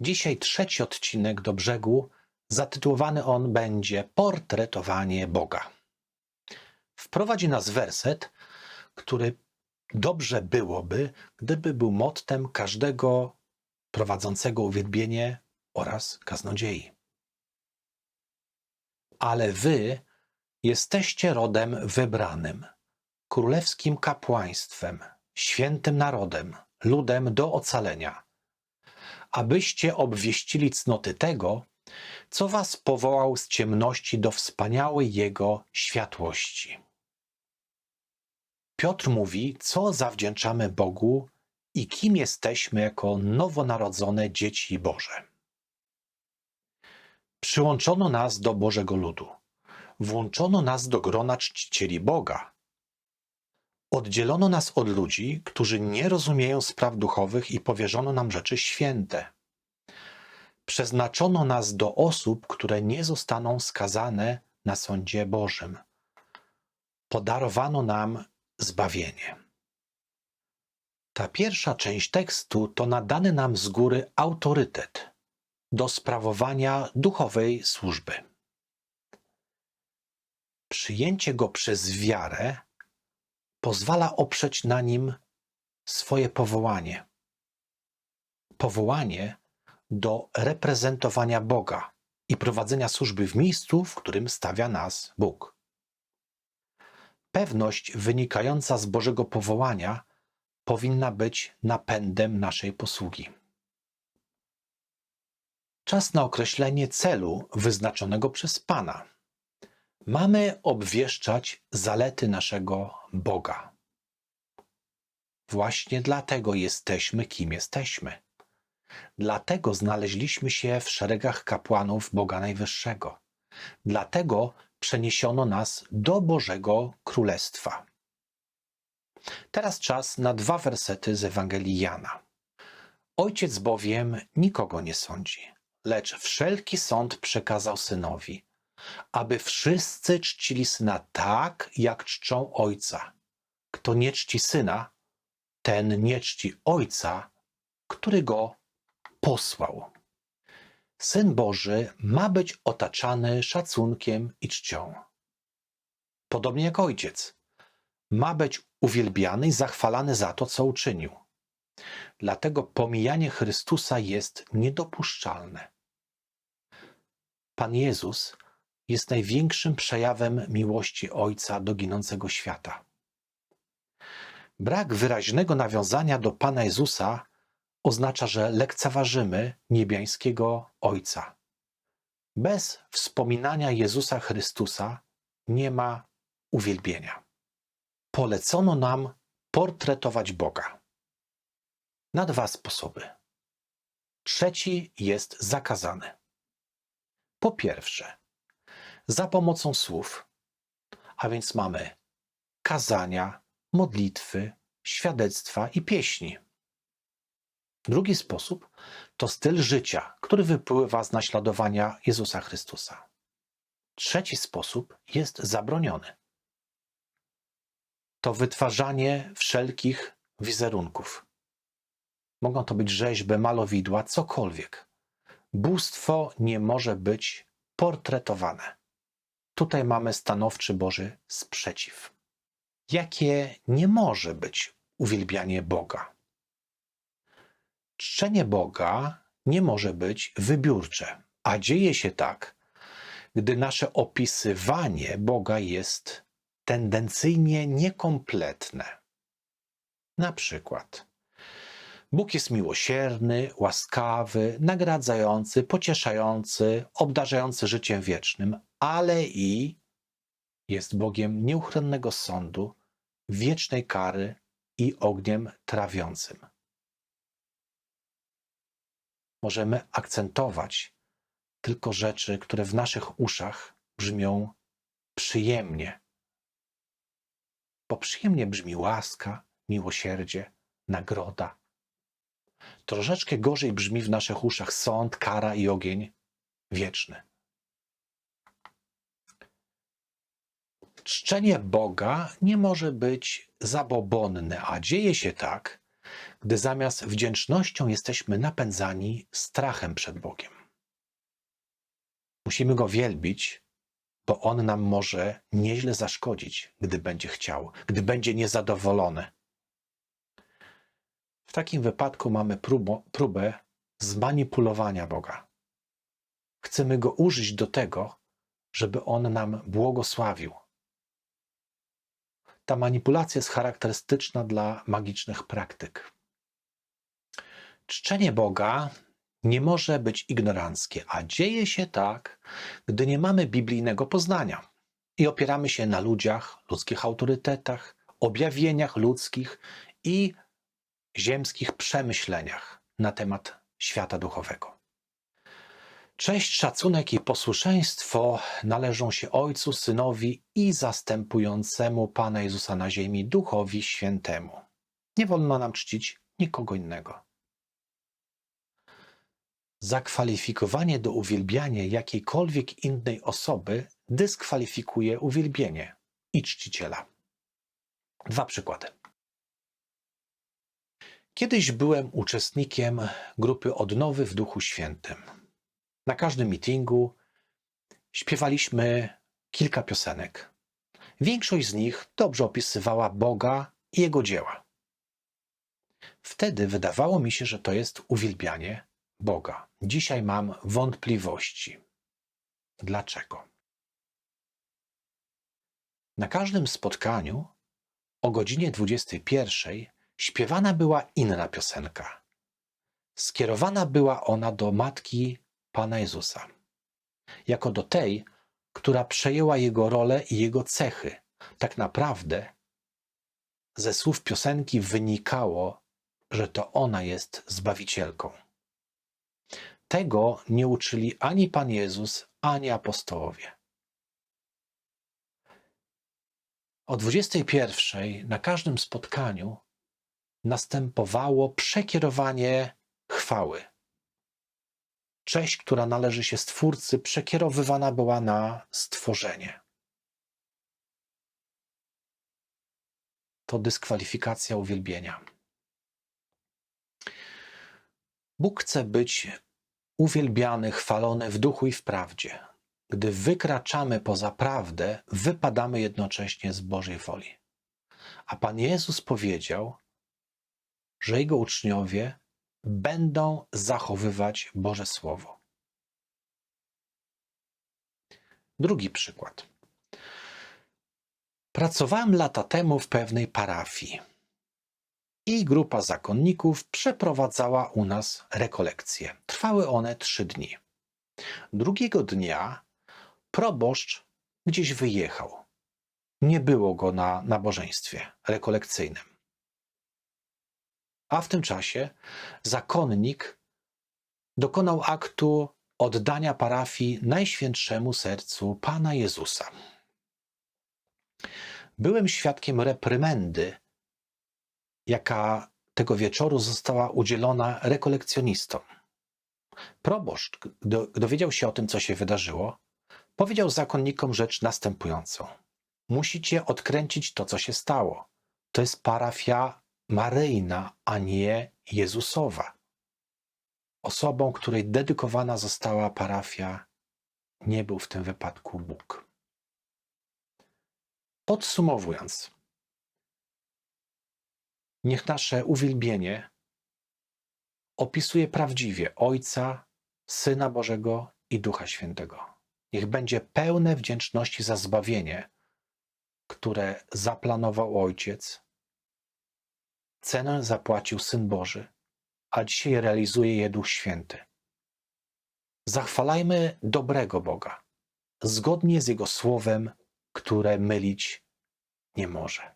Dzisiaj trzeci odcinek do brzegu. Zatytułowany on będzie Portretowanie Boga. Wprowadzi nas werset, który dobrze byłoby, gdyby był mottem każdego prowadzącego uwielbienie oraz kaznodziei. Ale wy jesteście rodem wybranym, królewskim kapłaństwem, świętym narodem, ludem do ocalenia, abyście obwieścili cnoty tego, co was powołał z ciemności do wspaniałej Jego światłości. Piotr mówi, co zawdzięczamy Bogu i kim jesteśmy jako nowonarodzone dzieci Boże. Przyłączono nas do Bożego ludu, włączono nas do grona czcicieli Boga. Oddzielono nas od ludzi, którzy nie rozumieją spraw duchowych i powierzono nam rzeczy święte. Przeznaczono nas do osób, które nie zostaną skazane na sądzie Bożym. Podarowano nam zbawienie. Ta pierwsza część tekstu to nadany nam z góry autorytet do sprawowania duchowej służby. Przyjęcie go przez wiarę pozwala oprzeć na nim swoje powołanie. Powołanie do reprezentowania Boga i prowadzenia służby w miejscu, w którym stawia nas Bóg. Pewność wynikająca z Bożego powołania powinna być napędem naszej posługi. Czas na określenie celu wyznaczonego przez Pana. Mamy obwieszczać zalety naszego Boga. Właśnie dlatego jesteśmy, kim jesteśmy. Dlatego znaleźliśmy się w szeregach kapłanów Boga Najwyższego. Dlatego przeniesiono nas do Bożego Królestwa. Teraz czas na dwa wersety z Ewangelii Jana. Ojciec bowiem nikogo nie sądzi, lecz wszelki sąd przekazał synowi, aby wszyscy czcili syna tak, jak czczą ojca. Kto nie czci syna, ten nie czci ojca, który go posłał. Syn Boży ma być otaczany szacunkiem i czcią. Podobnie jak ojciec, ma być uwielbiany i zachwalany za to, co uczynił. Dlatego pomijanie Chrystusa jest niedopuszczalne. Pan Jezus jest największym przejawem miłości Ojca do ginącego świata. Brak wyraźnego nawiązania do Pana Jezusa oznacza, że lekceważymy niebiańskiego Ojca. Bez wspominania Jezusa Chrystusa nie ma uwielbienia. Polecono nam portretować Boga na dwa sposoby. Trzeci jest zakazany. Po pierwsze, za pomocą słów, a więc mamy kazania, modlitwy, świadectwa i pieśni. Drugi sposób to styl życia, który wypływa z naśladowania Jezusa Chrystusa. Trzeci sposób jest zabroniony. To wytwarzanie wszelkich wizerunków. Mogą to być rzeźby, malowidła, cokolwiek. Bóstwo nie może być portretowane. Tutaj mamy stanowczy Boży sprzeciw. Jakie nie może być uwielbianie Boga? Czczenie Boga nie może być wybiórcze, a dzieje się tak, gdy nasze opisywanie Boga jest tendencyjnie niekompletne. Na przykład, Bóg jest miłosierny, łaskawy, nagradzający, pocieszający, obdarzający życiem wiecznym, ale i jest Bogiem nieuchronnego sądu, wiecznej kary i ogniem trawiącym możemy akcentować tylko rzeczy, które w naszych uszach brzmią przyjemnie. Bo przyjemnie brzmi łaska, miłosierdzie, nagroda. Troszeczkę gorzej brzmi w naszych uszach sąd, kara i ogień wieczny. Czczenie Boga nie może być zabobonne, a dzieje się tak, gdy zamiast wdzięcznością jesteśmy napędzani strachem przed Bogiem. Musimy go wielbić, bo on nam może nieźle zaszkodzić, gdy będzie chciał, gdy będzie niezadowolony. W takim wypadku mamy próbo, próbę zmanipulowania Boga. Chcemy go użyć do tego, żeby on nam błogosławił. Ta manipulacja jest charakterystyczna dla magicznych praktyk. Czczenie Boga nie może być ignoranckie, a dzieje się tak, gdy nie mamy biblijnego poznania i opieramy się na ludziach, ludzkich autorytetach, objawieniach ludzkich i ziemskich przemyśleniach na temat świata duchowego. Cześć, szacunek i posłuszeństwo należą się Ojcu, Synowi i zastępującemu Pana Jezusa na ziemi Duchowi Świętemu. Nie wolno nam czcić nikogo innego. Zakwalifikowanie do uwielbiania jakiejkolwiek innej osoby dyskwalifikuje uwielbienie i czciciela. Dwa przykłady. Kiedyś byłem uczestnikiem grupy Odnowy w Duchu Świętym. Na każdym meetingu śpiewaliśmy kilka piosenek. Większość z nich dobrze opisywała Boga i Jego dzieła. Wtedy wydawało mi się, że to jest uwielbianie Boga. Dzisiaj mam wątpliwości. Dlaczego? Na każdym spotkaniu o godzinie 21 śpiewana była inna piosenka. Skierowana była ona do matki Pana Jezusa, jako do tej, która przejęła jego rolę i jego cechy. Tak naprawdę ze słów piosenki wynikało, że to ona jest zbawicielką. Tego nie uczyli ani Pan Jezus, ani apostołowie. O 21 na każdym spotkaniu następowało przekierowanie chwały. Cześć, która należy się Stwórcy, przekierowywana była na stworzenie. To dyskwalifikacja uwielbienia. Bóg chce być uwielbiany, chwalony w duchu i w prawdzie. Gdy wykraczamy poza prawdę, wypadamy jednocześnie z Bożej woli. A Pan Jezus powiedział, że Jego uczniowie będą zachowywać Boże Słowo. Drugi przykład. Pracowałem lata temu w pewnej parafii i grupa zakonników przeprowadzała u nas rekolekcje. Trwały one trzy dni. Drugiego dnia proboszcz gdzieś wyjechał. Nie było go na nabożeństwie rekolekcyjnym. A w tym czasie zakonnik dokonał aktu oddania parafii Najświętszemu Sercu Pana Jezusa. Byłem świadkiem reprymendy jaka tego wieczoru została udzielona rekolekcjonistom. Proboszcz, gdy dowiedział się o tym, co się wydarzyło, powiedział zakonnikom rzecz następującą. Musicie odkręcić to, co się stało. To jest parafia Maryjna, a nie Jezusowa. Osobą, której dedykowana została parafia, nie był w tym wypadku Bóg. Podsumowując, Niech nasze uwielbienie opisuje prawdziwie Ojca, Syna Bożego i Ducha Świętego. Niech będzie pełne wdzięczności za zbawienie, które zaplanował Ojciec. Cenę zapłacił Syn Boży, a dzisiaj realizuje je Duch Święty. Zachwalajmy dobrego Boga, zgodnie z Jego słowem, które mylić nie może.